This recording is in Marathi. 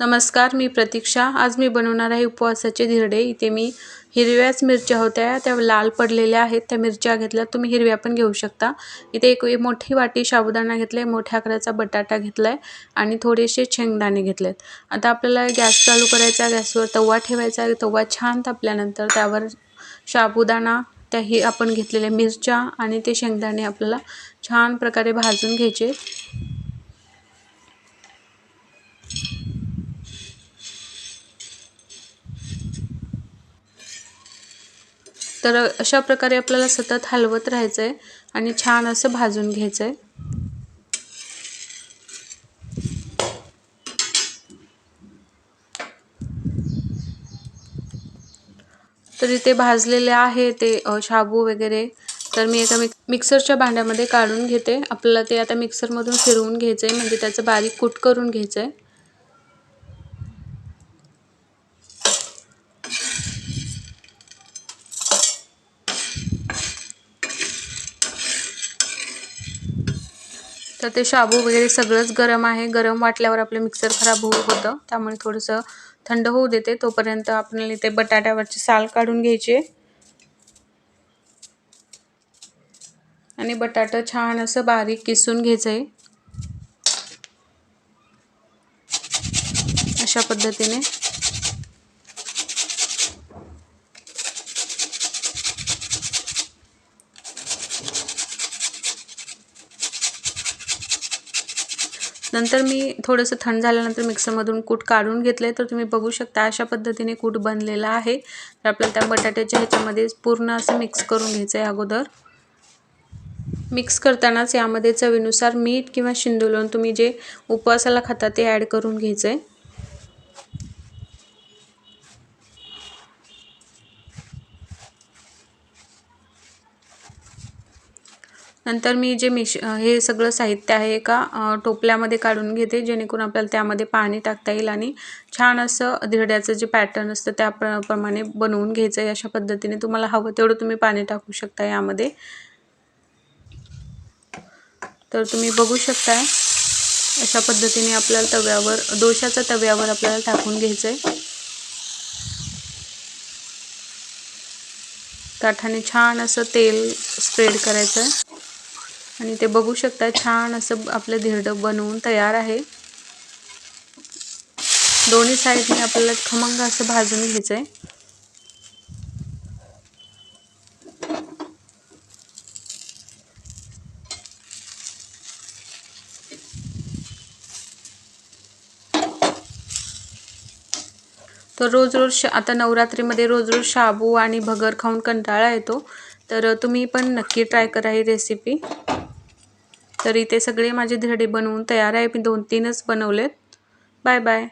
नमस्कार मी प्रतीक्षा. आज मी बनवणार आहे उपवासाचे धिरडे. इथे मी हिरव्याच मिरच्या होत्या. त्या लाल पडलेल्या आहेत. त्या मिरच्या घेतल्या. तुम्ही हिरव्या पण घेऊ शकता. इथे एक मोठी वाटी साबुदाणा घेतला आहे मोठ्या आकाराचा बटाटा घेतला आहे आणि थोडेसे शेंगदाणे घेतलेत. आता आपल्याला गॅस चालू करायचा गॅसवर तवा ठेवायचा तवा छान तापल्यानंतर त्यावर साबुदाणा त्या ही आपण घेतलेल्या मिरच्या आणि ते शेंगदाणे आपल्याला छान प्रकारे भाजून घ्यायचे. तर अशा प्रकारे आपल्याला सतत हलवत राहायचं आहे आणि छान असं भाजून घ्यायचं आहे तर इथे भाजलेले आहे ते शाबू वगैरे. तर मी एका मिक मिक्सरच्या भांड्यामध्ये काढून घेते. आपल्याला ते आता मिक्सरमधून फिरवून घ्यायचं आहे म्हणजे त्याचं बारीक कूट करून घ्यायचं आहे तर ते शाबू वगैरे सगळंच गरम आहे. गरम वाटल्यावर आपलं मिक्सर खराब होऊ होतं. त्यामुळे थोडंसं थंड होऊ देते. तोपर्यंत आपल्याला इथे बटाट्यावरची साल काढून घ्यायची. आणि बटाटा छान असं बारीक किसून घ्यायचं आहे अशा पद्धतीने. नंतर मी थोडंसं थंड झाल्यानंतर मिक्सरमधून कूट काढून घेतलं आहे तर तुम्ही बघू शकता अशा पद्धतीने कूट बनलेला आहे. तर आपल्याला त्या बटाट्याच्या ह्याच्यामध्ये पूर्ण असं मिक्स करून घ्यायचं आहे अगोदर. मिक्स करतानाच यामध्ये चवीनुसार मीठ किंवा शिंदू तुम्ही जे उपवासाला खाता ते ॲड करून घ्यायचं आहे नंतर मी जे मिश हे सगळं साहित्य आहे एका टोपल्यामध्ये काढून घेते जेणेकरून आपल्याला त्यामध्ये पाणी टाकता येईल आणि छान असं धिरड्याचं जे पॅटर्न असतं त्या प्र प्रमाणे बनवून घ्यायचं आहे अशा पद्धतीने तुम्हाला हवं तेवढं तुम्ही पाणी टाकू शकता यामध्ये. तर तुम्ही बघू शकता अशा पद्धतीने आपल्याला तव्यावर दोशाच्या तव्यावर आपल्याला टाकून घ्यायचं आहे काठाने छान असं तेल स्प्रेड करायचं आहे आणि ते बघू शकता छान असं आपलं धिरडं बनवून तयार आहे. दोन्ही साईडने आपल्याला खमंग असं भाजून घ्यायचं आहे तर रोज रोज आता नवरात्रीमध्ये रोज रोज शाबू आणि भगर खाऊन कंटाळा येतो. तर तुम्ही पण नक्की ट्राय करा ही रेसिपी तर इथे सगळे माझे धिरडे बनवून तयार आहे. मी दोन तीनच बनवलेत. Bye bye